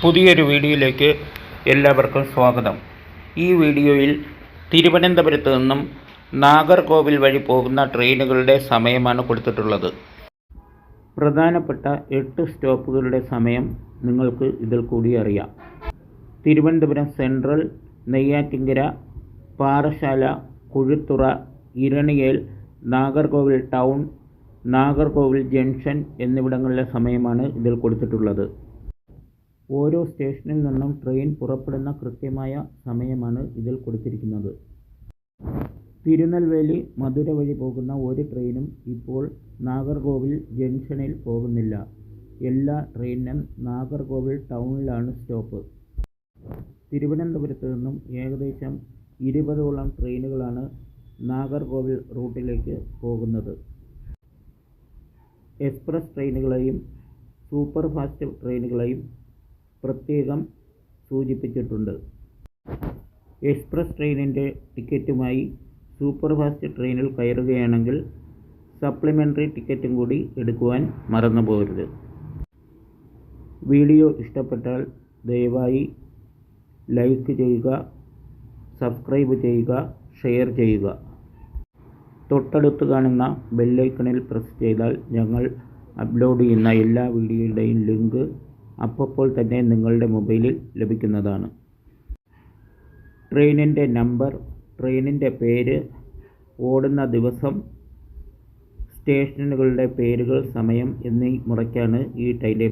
പുതിയൊരു വീഡിയോയിലേക്ക് എല്ലാവർക്കും സ്വാഗതം. ഈ വീഡിയോയിൽ തിരുവനന്തപുരത്ത് നിന്നും നാഗർകോവിൽ വഴി പോകുന്ന ട്രെയിനുകളുടെ സമയമാണ് കൊടുത്തിട്ടുള്ളത്. പ്രധാനപ്പെട്ട എട്ട് സ്റ്റോപ്പുകളുടെ സമയം നിങ്ങൾക്ക് ഇതിൽ കൂടി അറിയാം. Thiruvananthapuram central Neyyattinkara Parassala Kuzhithurai Eraniel Nagercoil town Nagercoil junction എന്നിവിടങ്ങളിലെ സമയമാണ് ഇതിൽ കൊടുത്തിട്ടുള്ളത്. ഓരോ സ്റ്റേഷനിൽ നിന്നും ട്രെയിൻ പുറപ്പെടുന്ന കൃത്യമായ സമയമാണ് ഇതിൽ കൊടുത്തിരിക്കുന്നത്. തിരുനെൽവേലി മധുര വഴി പോകുന്ന ഒരു ട്രെയിനും ഇപ്പോൾ നാഗർകോവിൽ ജംഗ്ഷനിൽ പോകുന്നില്ല. എല്ലാ ട്രെയിനും നാഗർകോവിൽ ടൗണിലാണ് സ്റ്റോപ്പ്. തിരുവനന്തപുരത്ത് നിന്നും ഏകദേശം ഇരുപതോളം ട്രെയിനുകളാണ് നാഗർകോവിൽ റൂട്ടിലേക്ക് പോകുന്നത്. എക്സ്പ്രസ് ട്രെയിനുകളെയും സൂപ്പർ ഫാസ്റ്റ് ട്രെയിനുകളെയും പ്രത്യേകം സൂചിപ്പിച്ചിട്ടുണ്ട്. എക്സ്പ്രസ് ട്രെയിനിന്റെ ടിക്കറ്റുമായി സൂപ്പർ ഫാസ്റ്റ് ട്രെയിനിൽ കയറുകയാണെങ്കിൽ സപ്ലിമെന്ററി ടിക്കറ്റും കൂടി എടുക്കുവാൻ മറന്നു പോകരുത് വീഡിയോ ഇഷ്ടപ്പെട്ടാൽ ദയവായി ലൈക്ക് ചെയ്യുക സബ്സ്ക്രൈബ് ചെയ്യുക ഷെയർ ചെയ്യുക. തൊട്ടടുത്ത് കാണുന്ന ബെല്ലൈക്കണിൽ പ്രസ് ചെയ്താൽ ഞങ്ങൾ അപ്ലോഡ് ചെയ്യുന്ന എല്ലാ വീഡിയോയുടെയും ലിങ്ക് അപ്പോൾ തന്നെ നിങ്ങളുടെ മൊബൈലിൽ ലഭിക്കുന്നതാണ്. ട്രെയിനിന്റെ നമ്പർ ട്രെയിനിന്റെ പേര് ഓടുന്ന ദിവസം സ്റ്റേഷനുകളുടെ പേരുകൾ സമയം എന്നീ മുറയ്ക്കാണ് ഈ ടൈം